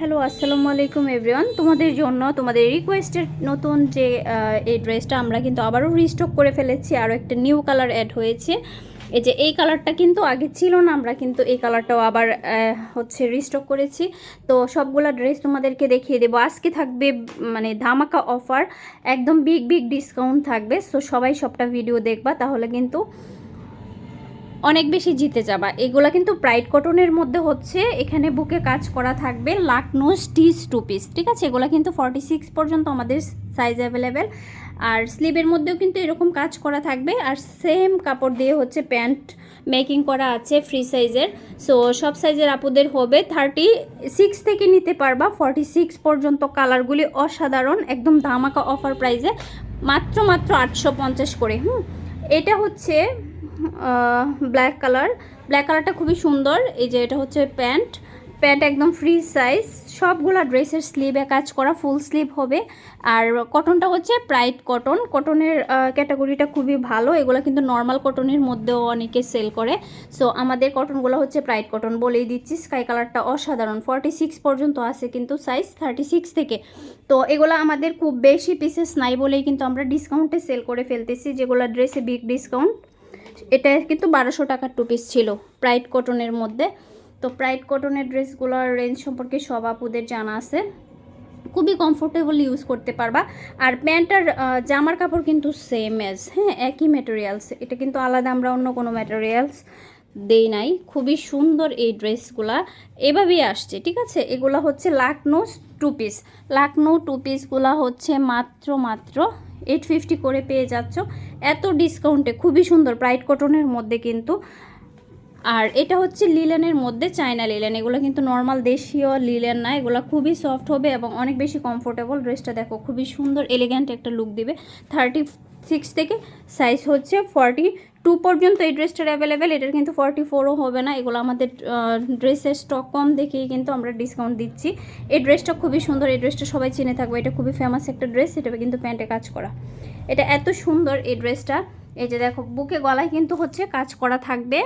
Hello আসসালামু আলাইকুম everyone তোমাদের জন্য, তোমাদের রিকোয়েস্টের নতুন যে এই ড্রেসটা আমরা কিন্তু আবারও রিস্টক করে ফেলেছি। আরও একটা নিউ কালার অ্যাড হয়েছে। এই যে, এই কালারটা কিন্তু আগে ছিল না, আমরা কিন্তু এই কালারটাও আবার হচ্ছে রিস্টক করেছি। তো সবগুলা ড্রেস তোমাদেরকে দেখিয়ে দেবো। আজকে থাকবে মানে ধামাকা অফার একদম বিগ বিগ ডিসকাউন্ট থাকবে। সো সবাই সবটা ভিডিও দেখবা, তাহলে কিন্তু অনেক বেশি জিতে যাবা। এগুলা কিন্তু প্রাইড কটনের মধ্যে হচ্ছে, এখানে বুকে কাজ করা থাকবে লাকনো স্টিচ টু পিস ঠিক আছে? এগুলা কিন্তু ফর্টি সিক্স পর্যন্ত আমাদের সাইজ অ্যাভেলেবেল আর স্লিভের মধ্যেও কিন্তু এরকম কাজ করা থাকবে। আর সেম কাপড় দিয়ে হচ্ছে প্যান্ট মেকিং করা আছে ফ্রি সাইজের সো সব সাইজের আপুদের হবে থার্টি সিক্স থেকে নিতে পারবা। ফর্টি সিক্স পর্যন্ত কালারগুলি অসাধারণ, একদম ধামাকা অফার প্রাইজে মাত্র মাত্র আটশো পঞ্চাশ করে, হুম? এটা হচ্ছে ব্ল্যাক কালার ব্ল্যাক কালারটা খুবই সুন্দর। এই যে এটা হচ্ছে প্যান্ট। প্যান্ট একদম ফ্রি সাইজ সবগুলা ড্রেসের স্লিভে কাজ করা ফুল স্লিভ হবে। আর কটনটা হচ্ছে প্রাইড কটন কটনের ক্যাটাগরিটা খুবই ভালো। এগুলো কিন্তু নর্মাল কটনের মধ্যেও অনেকে সেল করে। সো আমাদের কটনগুলো হচ্ছে প্রাইড কটন বলেই দিচ্ছি। স্কাই কালারটা অসাধারণ। ফর্টি সিক্স পর্যন্ত আছে কিন্তু সাইজ থার্টি সিক্স থেকে। তো, এগুলো আমাদের খুব বেশি পিসেস নাই বলেই কিন্তু আমরা ডিসকাউন্টে সেল করে ফেলতেছি, যেগুলো ড্রেসে বিগ ডিসকাউন্ট এটা কিন্তু বারোশো টাকার টু পিস ছিল প্রাইড কটনের মধ্যে। তো প্রাইড কটনের ড্রেসগুলোর রেঞ্জ সম্পর্কে সব আপুদের জানা আছে। খুবই কমফোর্টেবল ইউজ করতে পারবা। আর প্যান্ট আর জামার কাপড় কিন্তু সেম এজ হ্যাঁ একই ম্যাটেরিয়ালস এটা কিন্তু আলাদা, আমরা অন্য কোনো ম্যাটেরিয়ালস দেই নাই। খুবই সুন্দর এই ড্রেসগুলা এভাবেই আসছে, ঠিক আছে? এগুলা হচ্ছে Lucknow two piece Lucknow two পিসগুলা হচ্ছে মাত্র মাত্র এইট ফিফটি করে পেয়ে যাচ্ছ। এত ডিসকাউন্টে খুবই সুন্দর ব্রাইট কটনের মধ্যে কিন্তু। আর এটা হচ্ছে লিলেনের মধ্যে চায়না লিলেন। এগুলো কিন্তু নর্মাল দেশীয় লিলেন না, এগুলো খুবই সফট হবে এবং অনেক বেশি কমফোর্টেবল ড্রেসটা দেখো, খুবই সুন্দর এলিগ্যান্ট একটা লুক দিবে। থার্টি সিক্স থেকে সাইজ হচ্ছে ফর্টি টু পর্যন্ত এই ড্রেসটার অ্যাভেলেবেল এটার কিন্তু ফর্টি ফোরও হবে না। এগুলো আমাদের ড্রেসের স্টক কম দেখেই কিন্তু আমরা ডিসকাউন্ট দিচ্ছি। এই ড্রেসটা খুবই সুন্দর, এই ড্রেসটা সবাই চিনে থাকবে। এটা খুবই ফেমাস একটা ড্রেস এটা কিন্তু প্যান্টে কাজ করা। এটা এত সুন্দর এই ড্রেসটা। এই যে দেখো, বুকে গলায় কিন্তু হচ্ছে কাজ করা থাকবে।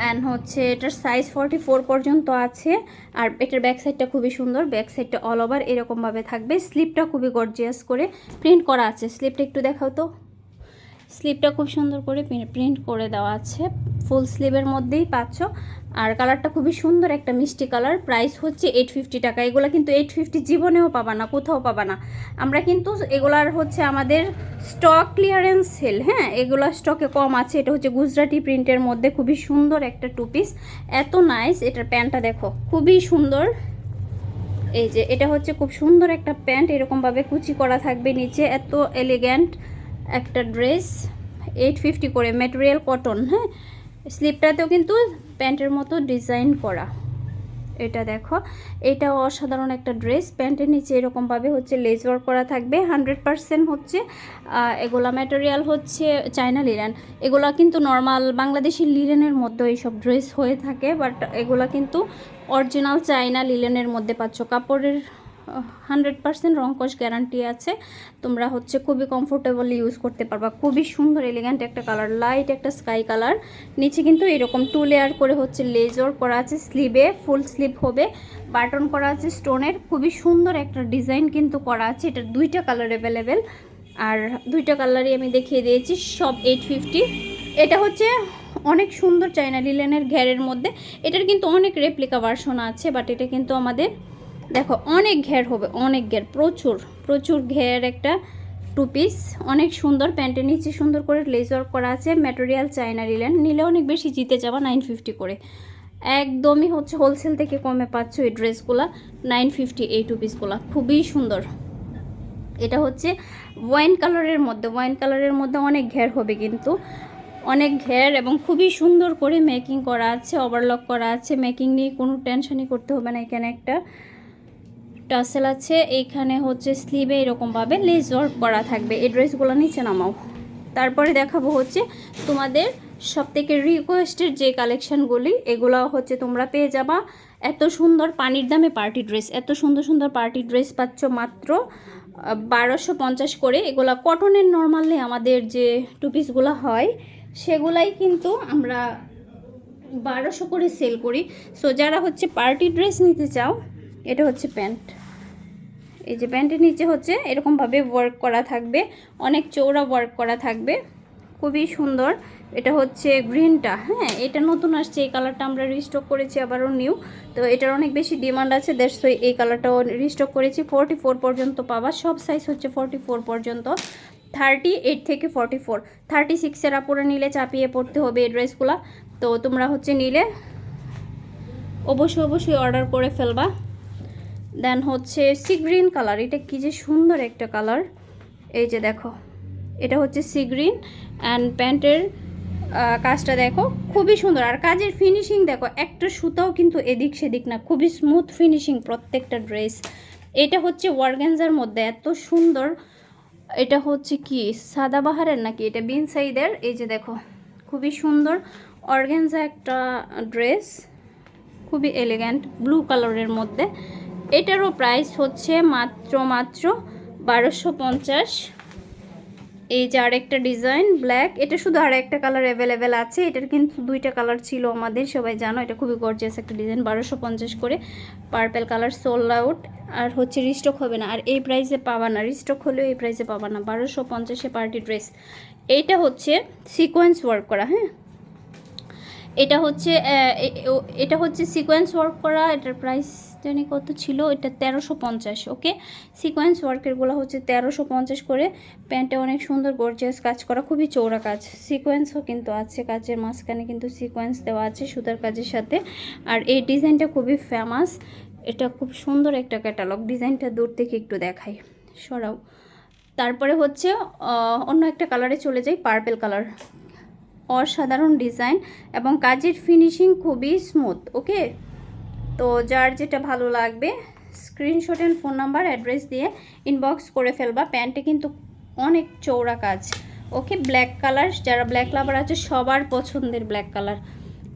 অ্যান্ড হচ্ছে এটার সাইজ ফর্টি ফোর পর্যন্ত আছে। আর এটার ব্যাক সাইডটা খুবই সুন্দর ব্যাক সাইডটা অল ওভার এরকমভাবে থাকবে। স্লিপটা খুবই গর্জিয়াস করে প্রিন্ট করা আছে। স্লিপটা একটু দেখাও তো। স্লিপটা খুব সুন্দর করে প্রিন্ট করে দেওয়া আছে। ফুল স্লিভের মধ্যেই পাচ্ছ। আর কালারটা খুবই সুন্দর একটা মিষ্টি কালার। প্রাইস হচ্ছে এইট ফিফটি টাকা। এগুলো কিন্তু এইট ফিফটি জীবনেও পাবা না, কোথাও পাবা না। আমরা কিন্তু এগুলার হচ্ছে আমাদের স্টক ক্লিয়ারেন্স সেল হ্যাঁ? এগুলো স্টকে কম আছে। এটা হচ্ছে গুজরাটি প্রিন্টের মধ্যে খুবই সুন্দর একটা টু পিস এত নাইস এটার প্যান্টটা দেখো, খুবই সুন্দর। এই যে, এটা হচ্ছে খুব সুন্দর একটা প্যান্ট। এরকমভাবে কুচি করা থাকবে নিচে। এত এলিগ্যান্ট একটা ড্রেস এইট ফিফটি করে ম্যাটেরিয়াল কটন হ্যাঁ? স্লিপটাতেও কিন্তু প্যান্টের মতো ডিজাইন করা। এটা দেখো, এটাও অসাধারণ একটা ড্রেস। প্যান্টের নিচে এরকমভাবে হচ্ছে লেজ ওয়ার্ক করা থাকবে হান্ড্রেড পারসেন্ট হচ্ছে এগুলা ম্যাটেরিয়াল হচ্ছে চায়না লিলেন এগুলা কিন্তু নর্মাল বাংলাদেশি লিলেনের মধ্যে এইসব ড্রেস হয়ে থাকে বাট এগুলা কিন্তু অরিজিনাল চায়না লিলেনের মধ্যে পাচ্ছ। কাপড়ের হান্ড্রেড পারসেন্ট রঙ্কশ গ্যারান্টি আছে। তোমরা হচ্ছে খুবই কমফোর্টেবল ইউজ করতে পারবা। খুবই সুন্দর এলিগ্যান্ট একটা কালার লাইট একটা স্কাই কালার নিচে কিন্তু এরকম টু লেয়ার করে হচ্ছে লেজর করা আছে। স্লিভে ফুল স্লিভ হবে। বাটন করা আছে স্টোনের খুবই সুন্দর একটা ডিজাইন কিন্তু করা আছে। এটা দুইটা কালার অ্যাভেলেবেল আর দুইটা কালারই আমি দেখিয়ে দিয়েছি, সব এইট ফিফটি এটা হচ্ছে অনেক সুন্দর চাইনা লিলেনের ঘেরের মধ্যে। এটার কিন্তু অনেক রেপ্লিকা ভার্সন আছে বাট এটা কিন্তু আমাদের দেখো, অনেক ঘের হবে, অনেক ঘের, প্রচুর প্রচুর ঘের একটা টু পিস অনেক সুন্দর প্যান্টের নিচে সুন্দর করে লেজার করা আছে ম্যাটেরিয়াল চায়না নিলেন নিলে অনেক বেশি জিতে যাবা নাইন ফিফটি করে। একদমই হচ্ছে হোলসেল থেকে কমে পাচ্ছ এই ড্রেসগুলো নাইন ফিফটি এই টু পিসগুলো খুবই সুন্দর। এটা হচ্ছে ওয়াইন কালারের মধ্যে ওয়াইন কালারের মধ্যে অনেক ঘের হবে কিন্তু। অনেক ঘের এবং খুবই সুন্দর করে মেকিং করা আছে ওভারলক করা আছে। মেকিং নিয়ে কোনো টেনশনই করতে হবে না এখানে একটা। টাসেল আছে এইখানে হচ্ছে স্লিভে এরকমভাবে লেস ওয়ার্ক করা থাকবে। এই ড্রেসগুলো নিচে নামাও। তারপরে দেখাবো হচ্ছে তোমাদের সব থেকে রিকোয়েস্টের যে কালেকশানগুলি এগুলো হচ্ছে তোমরা পেয়ে যাবা। এত সুন্দর পানির দামে পার্টি ড্রেস এত সুন্দর সুন্দর পার্টি ড্রেস পাচ্ছ মাত্র বারোশো পঞ্চাশ করে। এগুলা কটনের নর্মালি আমাদের যে টু পিসগুলো হয়, সেগুলাই কিন্তু আমরা বারোশো করে সেল করি। সো যারা হচ্ছে পার্টি ড্রেস নিতে চাও, এটা হচ্ছে প্যান্ট। এই যে প্যান্টের নিচে হচ্ছে এরকমভাবে ওয়ার্ক করা থাকবে, অনেক চৌড়া ওয়ার্ক করা থাকবে, খুবই সুন্দর। এটা হচ্ছে গ্রিনটা হ্যাঁ এটা নতুন আসছে, এই কালারটা আমরা রিস্টক করেছি আবারও নিউ তো এটার অনেক বেশি ডিমান্ড আছে দেড় এই কালারটাও রিস্টক করেছি। ফোরটি ফোর পর্যন্ত পাবা, সব সাইজ হচ্ছে ফোরটি ফোর পর্যন্ত থার্টি এইট থেকে ফর্টি ফোর থার্টি সিক্সের আপুরে নিলে চাপিয়ে পড়তে হবে এই ড্রেসগুলো তো তোমরা হচ্ছে নিলে, অবশ্যই অবশ্যই অর্ডার করে ফেলবা। দেন হচ্ছে সি গ্রিন কালার এটা কি যে সুন্দর একটা কালার এই যে দেখো, এটা হচ্ছে সি গ্রিন অ্যান্ড প্যান্টের কাজটা দেখো খুবই সুন্দর। আর কাজের ফিনিশিং দেখো, একটা সুতাও কিন্তু এদিক সেদিক না, খুবই স্মুথ ফিনিশিং প্রত্যেকটা ড্রেস এটা হচ্ছে ওয়ার্গেন্জার মধ্যে এত সুন্দর, এটা হচ্ছে কি, সাদাবাহারের নাকি? এটা বিন সাইদের এই যে দেখো, খুবই সুন্দর অর্গেনজা একটা ড্রেস খুবই এলিগ্যান্ট ব্লু কালারের মধ্যে। এটারও প্রাইস হচ্ছে মাত্র মাত্র বারোশো পঞ্চাশ। এই যে আরেকটা ডিজাইন ব্ল্যাক এটা শুধু আর একটা কালার অ্যাভেলেবেল আছে। এটার কিন্তু দুইটা কালার ছিল আমাদের, সবাই জানো। এটা খুবই গর্জিয়াস একটা ডিজাইন বারোশো পঞ্চাশ করে। পার্পেল কালার সোল্ড আউট আর হচ্ছে রিস্টক হবে না। আর এই প্রাইসে পাবা না। রিস্টক হলেও এই প্রাইসে পাবা না। বারোশো পঞ্চাশে পার্টি ড্রেস এইটা হচ্ছে সিকোয়েন্স ওয়ার্ক করা হ্যাঁ? এটা হচ্ছে এটা হচ্ছে সিকোয়েন্স ওয়ার্ক করা, এটার প্রাইস জানি কত ছিল? এটা তেরোশো পঞ্চাশ ওকে সিকোয়েন্স ওয়ার্কেরগুলো হচ্ছে তেরোশো পঞ্চাশ করে। প্যান্টে অনেক সুন্দর গর্জিয়াস কাজ করা, খুবই চৌড়া কাজ। সিকোয়েন্সও কিন্তু আছে, কাজের মাঝখানে কিন্তু সিকোয়েন্স দেওয়া আছে সুতার কাজের সাথে। আর এই ডিজাইনটা খুবই ফেমাস এটা খুব সুন্দর একটা ক্যাটালগ ডিজাইনটা দূর থেকে একটু দেখাই, সরাও। তারপরে হচ্ছে অন্য একটা কালারে চলে যাই পার্পেল কালার অসাধারণ ডিজাইন এবং কাজের ফিনিশিং খুবই স্মুথ, ওকে? তো যার যেটা ভালো লাগবে screenshot and phone number address দিয়ে ইনবক্স করে ফেলবা। প্যান্টে কিন্তু অনেক চৌড়া কাজ, ওকে? ব্ল্যাক কালার যারা ব্ল্যাক লাভার আছে, সবার পছন্দের ব্ল্যাক কালার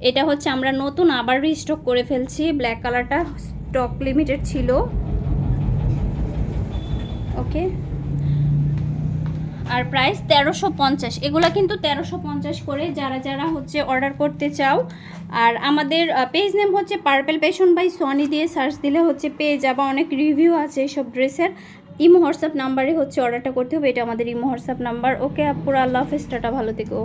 এটা হচ্ছে আমরা নতুন আবার রিস্টক করে ফেলছি। ব্ল্যাক কালারটা স্টক লিমিটেড ছিল, ওকে? আর প্রাইস তেরোশো পঞ্চাশ। এগুলো কিন্তু তেরোশো পঞ্চাশ করে যারা যারা হচ্ছে অর্ডার করতে চাও। আর আমাদের পেজ নেম হচ্ছে পার্পেল পেশন বাই সনি দিয়ে সার্চ দিলে হচ্ছে পেয়ে যাবা। অনেক রিভিউ আছে এইসব ড্রেসের। ইমো হোয়াটসঅ্যাপ নাম্বারে হচ্ছে অর্ডারটা করতে হবে। এটা আমাদের ইমো হোয়াটসঅ্যাপ নাম্বার ওকে আপুরা, আল্লাহ হাফেজ, টাটা, ভালো থেকো।